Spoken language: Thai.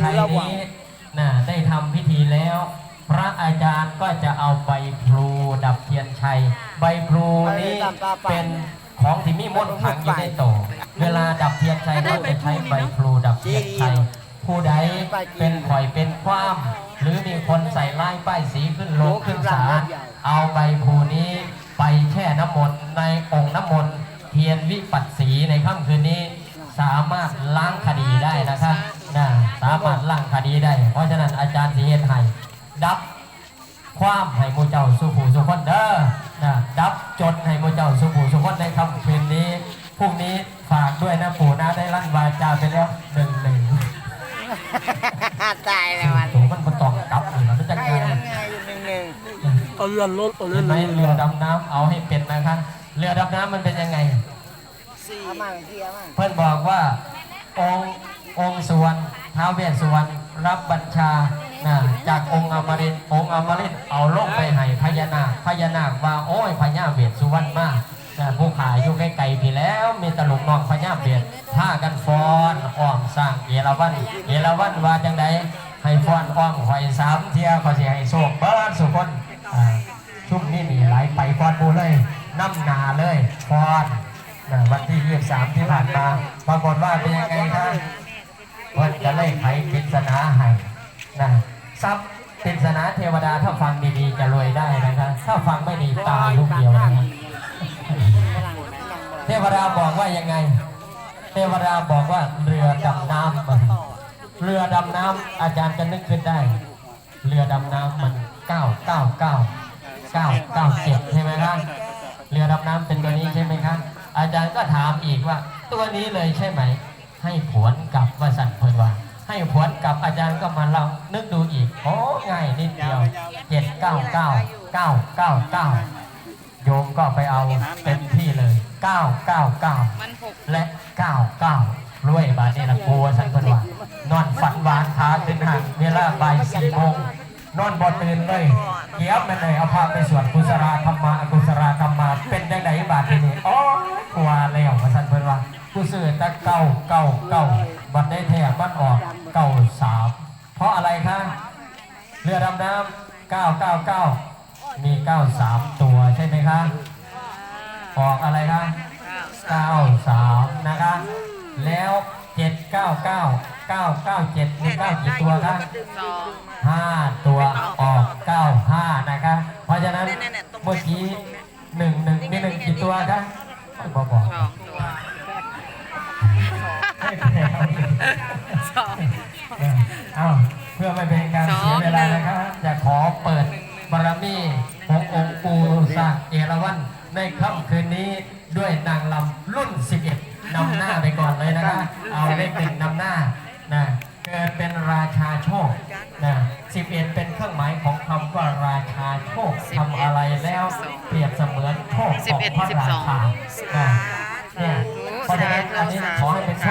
ชัยนี้นะได้ทำพิธีแล้ว พระอาจารย์ก็จะเอาใบพลูดับเทียนชัย ใบพลูนี้เป็นของที่มีมนต์ขลังอยู่ในโตะเวลาดับเทียนชัยก็จะใช้ใบพลูดับเทียนชัยผู้ใดเป็นข่อยเป็นคว้ามหรือมีคนใส่ไล่ป้ายสีขึ้นลงขึ้นศาลเอาใบพลูนี้ไปแช่น้ำมนต์ในองค์น้ำมนต์เทียนวิปัสสีในค่ำคืนนี้ สามารถล้างคดีได้นะครับนะสามารถล้างคดีได้ เพราะฉะนั้นอาจารย์สีเฮ็ดให้ดับความให้หมูเจ้าสุผูสุคนเด้อนะดับจดให้หมูเจ้าสุผูสุคนในค่ำคืนนี้พรุ่งนี้ฝากด้วยนะปู่นะได้ลั่นวาจาไปแล้วหนึ่งหนึ่งตายแล้วมันถูมันมันต้องกลับเลยนะมันจะไงไงยังไงอยู่หนึ่งหนึ่งเอาเลื่อนรถเอาเลื่เห็อนนไหมรถเรือดำน้ำเอาให้เป็นนะครับเรือดำน้ำมันเป็นยังไงเอามาเที่ยวมาเพื่อนบอกว่าองค์องค์สุวรรณ ท้าวเวสสุวรรณรับบัญชานะจากองค์อมรินองค์อมรินเอาลงไปให้พญานาคพญานาคว่าโอ้ยพญาเวสสุวรรณมากนะผู้ขายอยู่ใกล้ๆพี่แล้วมีตลุกน้องพญาเวสผ้ากันฟ้อนอ้อมสร้างเอราวัณเอราวัณว่าจังใดให้ฟ้อนอ้อมข่อยสามเที่ยก็สิให้โชคเบิดสุคนชุ่มนี่มีหลายไปฟ้อนปูเลยน้ำหนาเลยฟ้อนวันที่23ที่ผ่านมาปรากฏว่าเป็นยังไงครับ พิ่นจะเลยไขปริศนาให้นะทรัพย์ปริศนาเทวดาถ้าฟังดีๆจะรวยได้นะครับถ้าฟังไม่ดีตายลูกเดียวนะครับเทวดาบอกว่ายังไง เทวดาบอกว่าเรือดำน้ำเรือดำน้ำอาจารย์จะนึกขึ้นได้ เรือดำน้ำมัน999 997ใช่ไหมครับเรือดำน้ำเป็นตัวนี้ใช่ไหมครับอาจารย์ก็ถามอีกว่า ตัวนี้เลยใช่ไหม ให้ผวนกลับว่าสันเพิ่นว่า ให้ผวนกลับอาจารย์ก็มาลองนึกดูอีก โอ้ง่ายนิดเดียว799 999โยมก็ไปเอาเต็มที่เลย999และ99รวยบาทนี่ละกลัวสันเพิ่นว่านอนฝันหวานขาขึ้นหันเวลาบ่ายสี่โมงนอนบ่ตื่นเลยเกียบมันเลยเอาพาไปสวดกุศลธรรมาอกุศลธรรมาเป็นจังไดบาดทีนี้ พิ่นว่ากูซื้อแตะเก้าเก้าเก้าบัดได้แถบมันออกเก้าสามเพราะอะไรคะเรือดำน้ำเก้าเก้าเก้ามีเก้าสามตัวใช่ไหมคะออกอะไรคะเก้าสามนะคะ แล้วเจ็ดเก้าเก้าเก้าเก้าเจ็ดมีเก้ากี่ตัวคะห้าตัวออกเก้าห้านะครับเพราะฉะนั้นเมื่อกี้ สอง เอาเพื่อไม่เป็นการเสียเวลานะครับจะขอเปิดบารมีขององค์ปู่สร้างเอราวัณในค่ำคืนนี้ด้วยนางลำรุ่น 11นำหน้าไปก่อนเลยนะครับเอาเลขหนึ่งนำหน้านะเกิดเป็นราชาโชคนะ11 เป็นเครื่องหมายของคำว่าราชาโชคทำอะไรแล้วเปรียบเสมือนโชคของพระราชานะเนี่ยเพราะฉะนั้นอันนี้ขอให้เป็นโชค